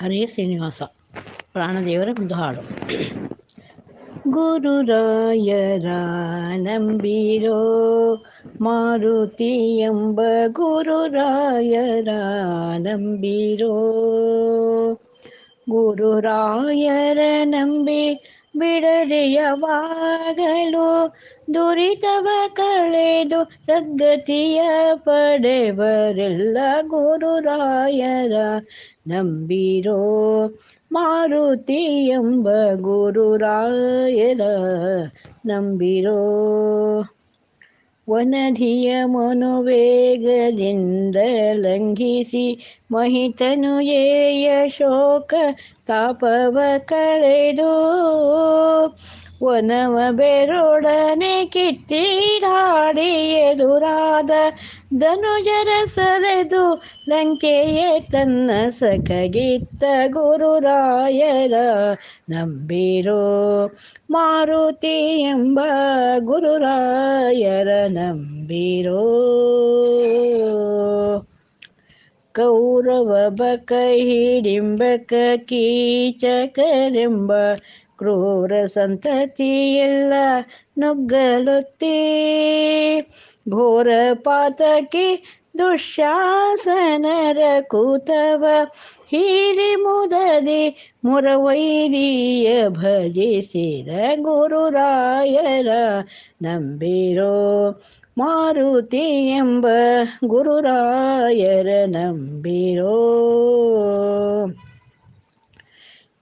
ಹರೇ ಶ್ರೀನಿವಾಸ ಪ್ರಾಣದೇವರ ಒಂದು ಹಾಡು ಗುರುರಾಯರ ನಂಬಿರೋ ಮಾರುತಿ ಎಂಬ ಗುರುರಾಯರ ನಂಬಿರೋ ಗುರುರಾಯರ ನಂಬಿ ಬಿಡದೆ ಯಾವಾಗಲೂ ದುರಿತವ ಕಳೆದು ಸದ್ಗತಿಯ ಪಡೆವರೆಲ್ಲ ಗುರುರಾಯರ ನಂಬಿರೋ ಮಾರುತಿ ಎಂಬ ಗುರುರಾಯರ ನಂಬಿರೋ ವನಧಿಯ ಮನುವೇಗದಿಂದ ಲಂಘಿಸಿ ಮಹಿತನು ಏಯ ಶೋಕ ತಾಪವ ಕಳೆದು ವನವ ಬೆರೊಡನೆ ಕಿತ್ತಿಡಾಡಿ ಎದುರಾದ ಧನುಜರ ಸೆಳೆದು ಲಂಕೆಯೇ ತನ್ನ ಸಖಗಿತ್ತ ಗುರುರಾಯರ ನಂಬಿರೋ ಮಾರುತಿ ಎಂಬ ಗುರುರಾಯರ ನಂಬಿರೋ ಕೌರವ ಬಕ ಹಿಡಿಂಬಕ ಕೀಚಕರೆಂಬ ಕ್ರೂರ ಸಂತತಿಯೆಲ್ಲ ನುಗ್ಗಲುತ್ತಿ ಘೋರ ಪಾತಕಿ ದುಶ್ಯಾಸನರ ಕೂತವ, ಹೀರಿ ಮುದದಿ ಮುರವೈರಿಯ ಭಜಿಸಿದ ಗುರುರಾಯರ ನಂಬಿರೋ ಮಾರುತಿ ಎಂಬ ಗುರುರಾಯರ ನಂಬಿರೋ.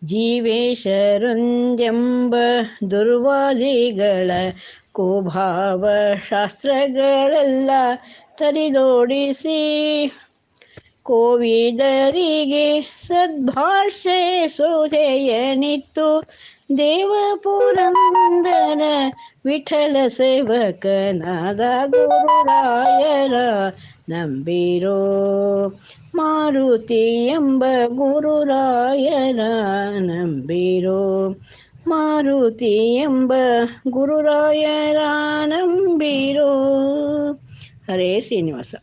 ಜೀವೇಶರೊಂದೆಂಬ ದುರ್ವಾದಿಗಳ ಕುಭಾವ ಶಾಸ್ತ್ರಗಳೆಲ್ಲ ತರಿದೋಡಿಸಿ ಕೋವಿದರಿಗೆ ಸದ್ಭಾಷೆ ಸುಧೆಯನಿತ್ತು ದೇವಪುರಂದರ ವಿಠಲ ಸೇವಕನಾದ ಗುರುರಾಯರ ನಂಬಿರೋ ಮಾರುತಿ ಎಂಬ ಗುರುರಾಯರ ನಂಬಿರೋ ಮಾರುತಿ ಎಂಬ ಗುರುರಾಯರ ನಂಬಿರೋ ಹರೇ ಶ್ರೀನಿವಾಸ